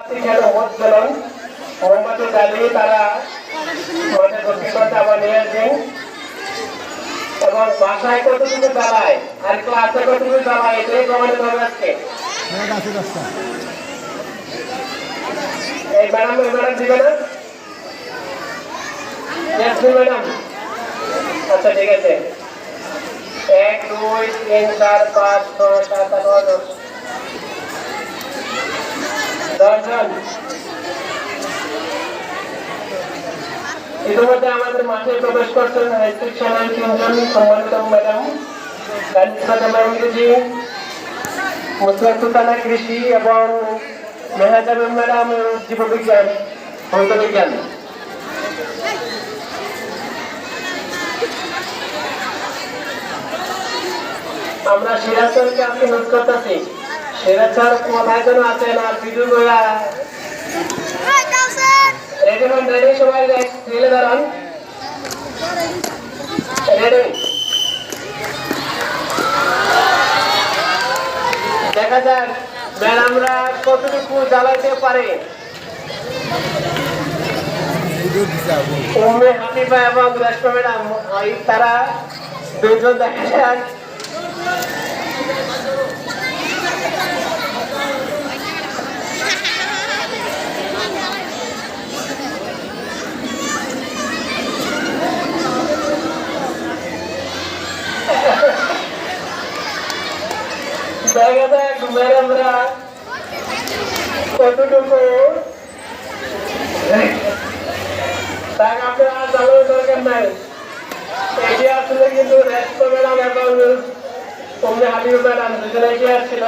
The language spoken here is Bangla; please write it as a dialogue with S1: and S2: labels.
S1: এখানে উদ্বেলন মোমবাতি জ্বালিয়ে তারা আমাদের দক্ষিণ আবার নিয়ে আসবেন এবং বাসায় কতটুকু জ্বালায় আর ক্লাসে কতটুকু জ্বালায় এটাই প্রমাণিত হবে আজকে।
S2: হ্যাঁ
S1: এই ম্যাডাম এই ম্যাডাম দিবে না? ম্যাডাম। আচ্ছা ঠিক আছে। এক দুই তিন চার পাঁচ ছয় সাত ইতিমধ্যে আমাদের মাঠে প্রবেশ করছেন রেস্ট্রিকশনের তিনজন সম্মানিত ম্যাডাম ম্যাডাম ইংরেজি মুসলাক সুলতানা কৃষি এবং মেহাজাবুল ম্যাডাম, জীববিজ্ঞান ভৌত বিজ্ঞান আমরা সিরাজকে আজকে নোট করতেছি। সিরাজ স্যার কোথায় যেন আছেন আর ভিডিও গোয়া রেডি হন, রেডি, সবাই ঠেলে দাঁড়ান। রেডি। দেখা যাক, ম্যাডামরা কতটুকু জ্বালাইতে পারে।
S2: আবু
S1: হানিফা এবং রেশমা ম্যাডাম তারা দুজন দেখা যাক। দেখা যাক ম্যাডামরা কতটুকু? তাই আপনার চালানোর দরকার নাই। এটি আসলে কিন্তু রেস্ট ম্যাডাম এবং তোমরা হাবিব ম্যাডাম দুজনে এগিয়ে আসছিল